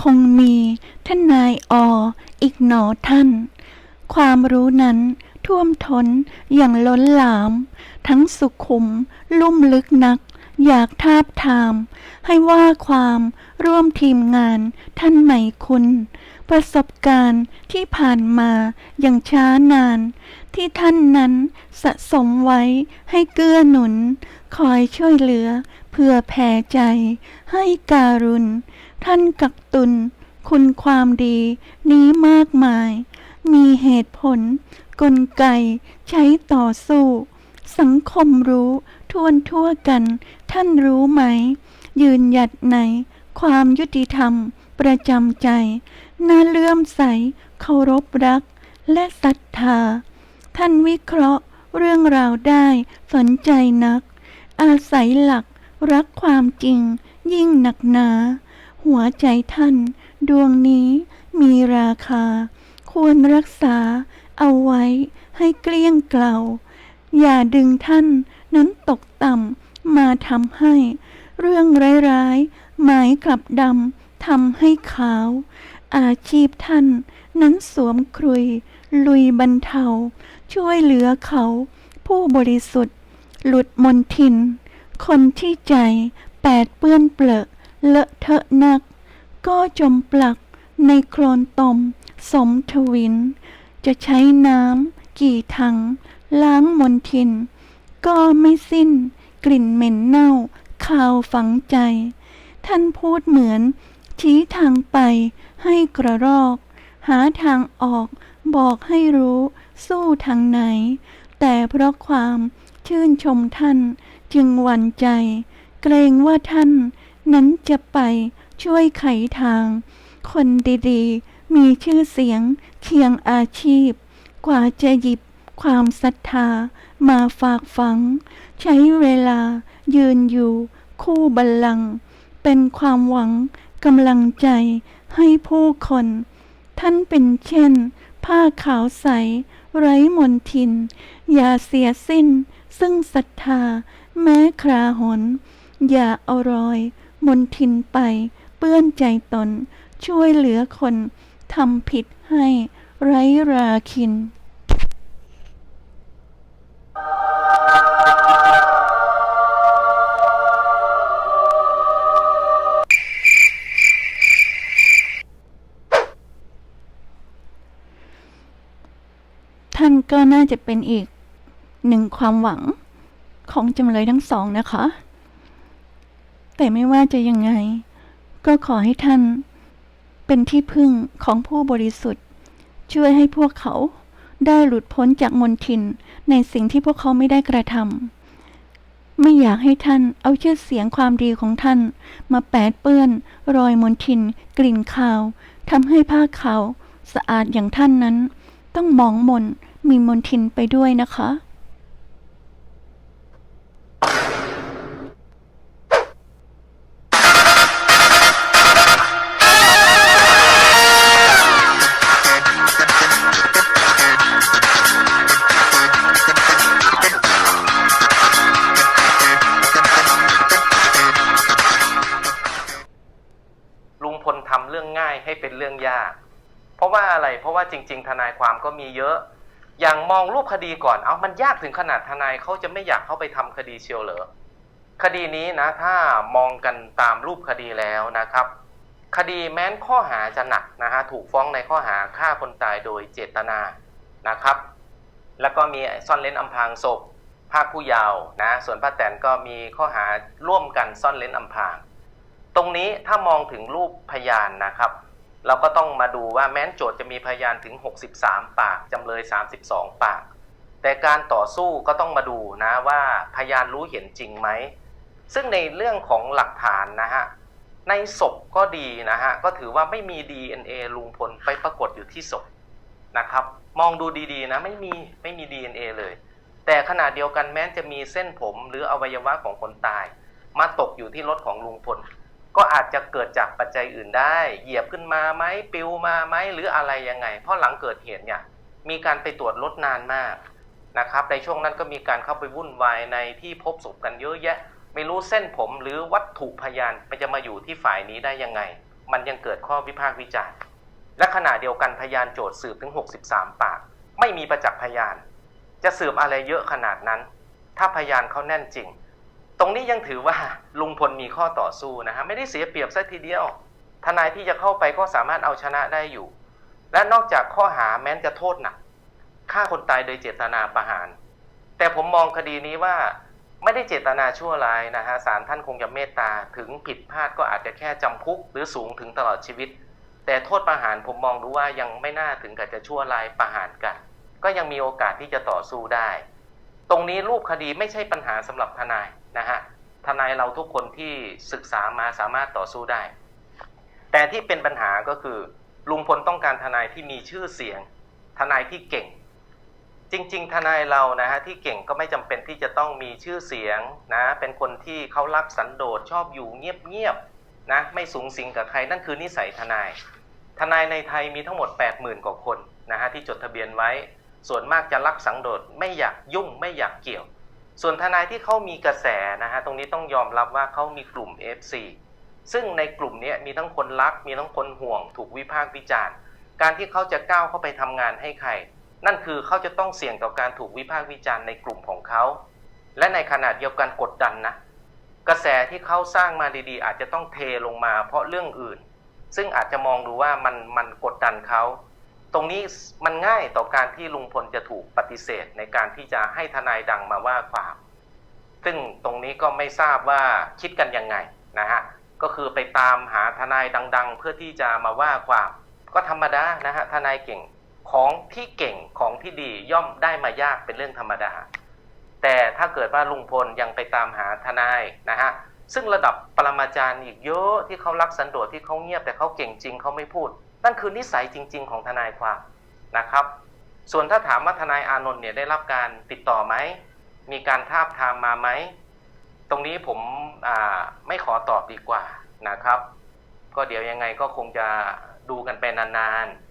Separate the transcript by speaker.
Speaker 1: คงมีท่านนายออีกหนอท่าน ความรู้นั้นท่วมท้นอย่างล้นหลาม ทั้งสุขุม ลุ่มลึกนัก อยากทาบทาม ให้ว่าความร่วมทีมงานท่านใหม่คุณ ประสบการณ์ที่ผ่านมาอย่างช้านาน ที่ท่านนั้นสะสมไว้ให้เกื้อหนุน คอยช่วยเหลือเพื่อแผ่ใจให้การุณ ท่านกักตุน คุณความดีนี้มากมาย มีเหตุผล กลไกใช้ต่อสู้ สังคมรู้ทั่วทั่วกัน ท่านรู้ไหม ยืนหยัดใน ความยุติธรรม ประจำใจ น่าเลื่อมใส เคารพรัก และศรัทธา ท่านวิเคราะห์เรื่องราวได้สนใจนัก อาศัยหลักรักความจริงยิ่งหนักหนา หัวใจท่าน ดวงนี้มีราคา ควรรักษาเอาไว้ให้เกลี้ยงเกลาอย่าดึงท่านนั้นตกต่ำมาทำให้ เรื่องร้ายๆหมายกลับดำทำให้ขาว อาชีพท่านนั้นสวมครุย ลุยบรรเทา ช่วยเหลือเขา ผู้บริสุทธิ์ หลุดมนทิน คนที่ใจแปดเปื้อนเปลอะ เลอะเทอะนัก ก็จมปลักในโคลนตม สมทวิน จะใช้น้ำกี่ถัง ล้างมนทิน ก็ไม่สิ้นกลิ่นเหม็นเน่าคาวฝังใจ ท่านพูดเหมือน ชี้ทางไปให้กระรอก หาทางออกบอกให้รู้สู้ทางไหน แต่เพราะความชื่นชมท่านจึงหวั่นใจ เกรงว่าท่าน นั้นจะไปช่วยไขทาง คนดีๆ มีชื่อเสียงเคียงอาชีพ กว่าจะหยิบความศรัทธามาฝากฝัง ใช้เวลายืนอยู่คู่บัลลังก์เป็นความหวังกำลังใจให้ผู้คน ท่านเป็นเช่น ผ้าขาวใส ไร้มนทิน อย่าเสียสิ้น ซึ่งศรัทธาแม้คราหน อย่าเอารอย นทินไป เปื้อนใจตน ช่วยเหลือคนทำผิดให้ไร้ราคิน ท่านก็น่าจะเป็นอีกหนึ่งความหวังของจำเลยทั้งสองนะคะ แต่ไม่ว่าจะยังไง ก็ขอให้ท่าน เป็นที่พึ่งของผู้บริสุทธิ์ ช่วยให้พวกเขาได้หลุดพ้นจากมนทินในสิ่งที่พวกเขาไม่ได้กระทำไม่อยากให้ท่านเอาชื่อเสียงความดีของท่าน มาแปดเปื้อน รอยมนทิน กลิ่นคาวทำให้ผ้าขาวสะอาดอย่างท่านนั้น ต้องมองมนมีมนทินไปด้วยนะคะ
Speaker 2: ทำเรื่องง่ายให้เป็นเรื่องยาก เพราะว่าอะไรเพราะว่าจริง ๆ ทนายความก็มีเยอะ อย่างมองรูปคดีก่อนเอามันยากถึงขนาดทนายเขาจะไม่อยากเข้าไปทำคดีเชียวเหรอคดีนี้นะถ้ามองกันตามรูปคดีแล้วนะครับ คดีแม้นข้อหาจะหนักนะฮะถูกฟ้องในข้อหาฆ่าคนตายโดยเจตนานะครับ แล้วก็มีซ่อนเล้นอำพรางศพภาคผู้เยาว์นะส่วนป้าแตนก็มีข้อหาร่วมกันซ่อนเล้นอำพราง ตรงนี้ถ้ามองถึงรูปพยานนะครับ เราก็ต้องมาดูว่าแม้นโจทย์จะมีพยานถึง 63 ปากจำเลย 32 ปาก แต่การต่อสู้ก็ต้องมาดูนะว่าพยานรู้เห็นจริงไหม ซึ่งในเรื่องของหลักฐานนะฮะในศพก็ดีนะฮะ ก็ถือว่าไม่มี DNA ลุงพลไปปรากฏอยู่ที่ศพนะครับ มองดูดีๆนะไม่มีไม่มี DNA เลย แต่ขณะเดียวกันแม้จะมีเส้นผมหรืออวัยวะของคนตาย มาตกอยู่ที่รถของลุงพล ก็อาจจะเกิดจากปัจจัยอื่นได้ เหยียบขึ้นมาไหมปิวมาไหมหรืออะไรยังไง เพราะหลังเกิดเหตุเนี่ยมีการไปตรวจรถนานมากนะครับ ในช่วงนั้นก็มีการเข้าไปวุ่นวายในที่พบศพกันเยอะแยะ ไม่รู้เส้นผมหรือวัตถุพยานมันจะมาอยู่ที่ฝ่ายนี้ได้ยังไง มันยังเกิดข้อวิพากษ์วิจารณ์ และขณะเดียวกันพยานโจทย์สืบถึง 63 ปาก ไม่มีประจักษ์พยาน จะสืบอะไรเยอะขนาดนั้น ถ้าพยานเขาแน่นจริง ตรงนี้ยังถือว่าลุงพลมีข้อต่อสู้นะฮะไม่ได้เสียเปรียบซะทีเดียว ทนายที่จะเข้าไปก็สามารถเอาชนะได้อยู่ และนอกจากข้อหาแม้นจะโทษหนักฆ่าคนตายโดยเจตนาประหาร แต่ผมมองคดีนี้ว่าไม่ได้เจตนาชั่วร้ายนะฮะศาลท่านคงจะเมตตาถึงผิดพลาดก็อาจจะแค่จำคุก หรือสูงถึงตลอดชีวิต แต่โทษประหารผมมองดูว่ายังไม่น่าถึงกับจะชั่วร้ายประหารกัน ก็ยังมีโอกาสที่จะต่อสู้ได้ ตรงนี้รูปคดีไม่ใช่ปัญหาสำหรับทนาย นะฮะทนายเราทุกคนที่ศึกษามาสามารถต่อสู้ได้ แต่ที่เป็นปัญหาก็คือ ลุงพลต้องการทนายที่มีชื่อเสียง ทนายที่เก่ง จริง ๆ ทนายเรานะฮะที่เก่งก็ไม่จำเป็นที่จะต้องมีชื่อเสียงนะเป็นคนที่เขารักสันโดษชอบอยู่เงียบๆนะไม่สูงสิงกับใครนั่นคือนิสัยทนาย ทนายในไทยมีทั้งหมด 80,000กว่าคนนะฮะที่จดทะเบียนไว้ ส่วนมากจะรักสังโดษไม่อยากยุ่งไม่อยากเกี่ยว ส่วนทนายที่เขามีกระแสนะฮะตรงนี้ต้องยอมรับว่าเขามีกลุ่ม FC ซึ่งในกลุ่มนี้มีทั้งคนรัก มีทั้งคนห่วง ถูกวิพากษ์วิจารณ์ การที่เขาจะก้าวเข้าไปทำงานให้ใคร นั่นคือเขาจะต้องเสี่ยงต่อการถูกวิพากษ์วิจารณ์ในกลุ่มของเขา และในขณะเดียวกันกดดันนะ กระแสที่เขาสร้างมาดีๆ อาจจะต้องเทลงมาเพราะเรื่องอื่น ซึ่งอาจจะมองดูว่ามันมันกดดันเขา ตรงนี้มันง่ายต่อการที่ลุงพลจะถูกปฏิเสธในการที่จะให้ทนายดังมาว่าความ ซึ่งตรงนี้ก็ไม่ทราบว่าคิดกันยังไงนะฮะก็คือไปตามหาทนายดัง ๆ เพื่อที่จะมาว่าความ ก็ธรรมดานะฮะทนายเก่งของที่เก่งของที่ดีย่อมได้มายากเป็นเรื่องธรรมดา แต่ถ้าเกิดว่าลุงพลยังไปตามหาทนายนะฮะซึ่งระดับปรมาจารย์อีกเยอะที่เขารักสันโดษที่เขาเงียบแต่เขาเก่งจริงเขาไม่พูด นั่นคือนิสัยจริง ๆ ของทนายความนะครับ ส่วนถ้าถามว่าทนายอานนท์เนี่ยได้รับการติดต่อไหม มีการทาบทามมาไหม ตรงนี้ผมไม่ขอตอบดีกว่านะครับ ก็เดี๋ยวยังไงก็คงจะดูกันไปนานๆ